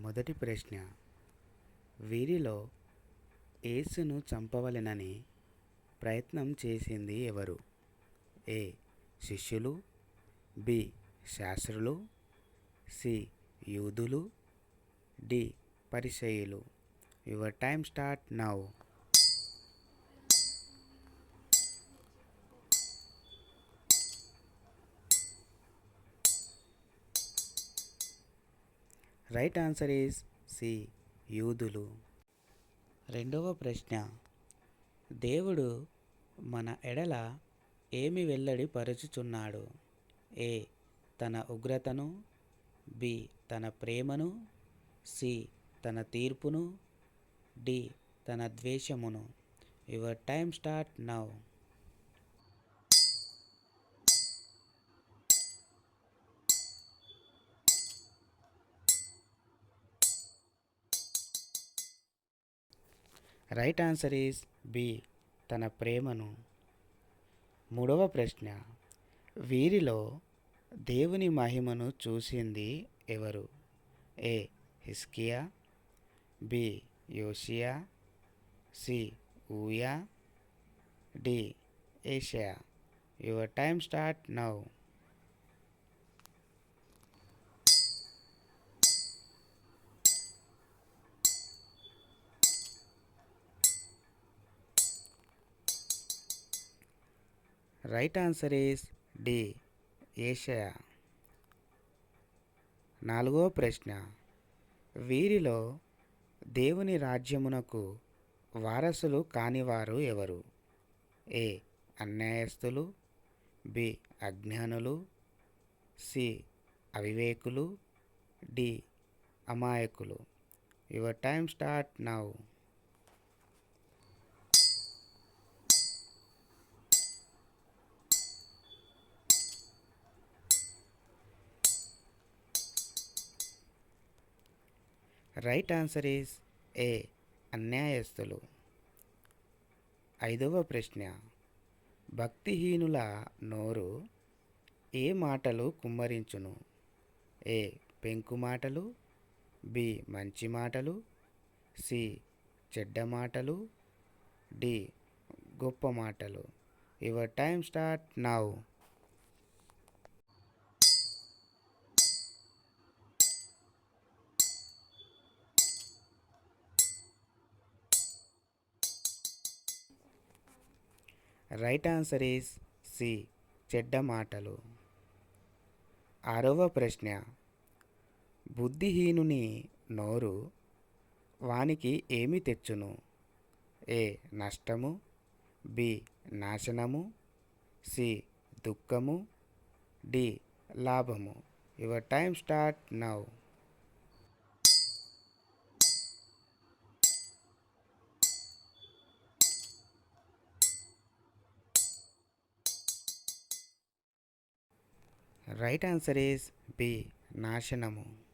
మొదటి ప్రశ్న. వీరిలో యేసును చంపవలెనని ప్రయత్నం చేసింది ఎవరు? ఏ. శిష్యులు. బి. శాస్త్రులు. సి. యూదులు. D. పరిసయులు your time start now. Right answer is C యూదులు. రెండవ ప్రశ్న. దేవుడు మన ఎడల ఏమి వెల్లడి పరుచుచున్నాడు? ఏ తన ఉగ్రతను బి తన ప్రేమను సి తన తీర్పును డి తన ద్వేషమును. Your time start now. Right answer is B తన ప్రేమను. మూడవ ప్రశ్న. వీరిలో దేవుని మహిమను చూసింది ఎవరు? A Hezekiah B Josiah. C Uzziah. D Asia. Your time start now right answer is D. ఏషయా. నాలుగో ప్రశ్న. వీరిలో దేవుని రాజ్యమునకు వారసులు కానివారు ఎవరు? ఏ. అన్యాయస్తులు. బి. అజ్ఞానులు. సి. అవివేకులు. డి. అమాయకులు. Your time start now. Right answer is A. అన్యాయస్తులు. ఐదవ ప్రశ్న. భక్తిహీనుల నోరు ఏ మాటలు కుమ్మరించును? ఏ. పెంకు మాటలు. బి. మంచి మాటలు. సి. చెడ్డ మాటలు. డి. గొప్ప మాటలు. Your time start now. Right answer is C. చెడ్డ మాటలు. ఆరవ ప్రశ్న. బుద్ధిహీనుని నోరు వానికి ఏమి తెచ్చును? ఏ. నష్టము. బి. నాశనము. సి. దుఃఖము. డి. లాభము. Your time start now. Right answer is B నాశనము.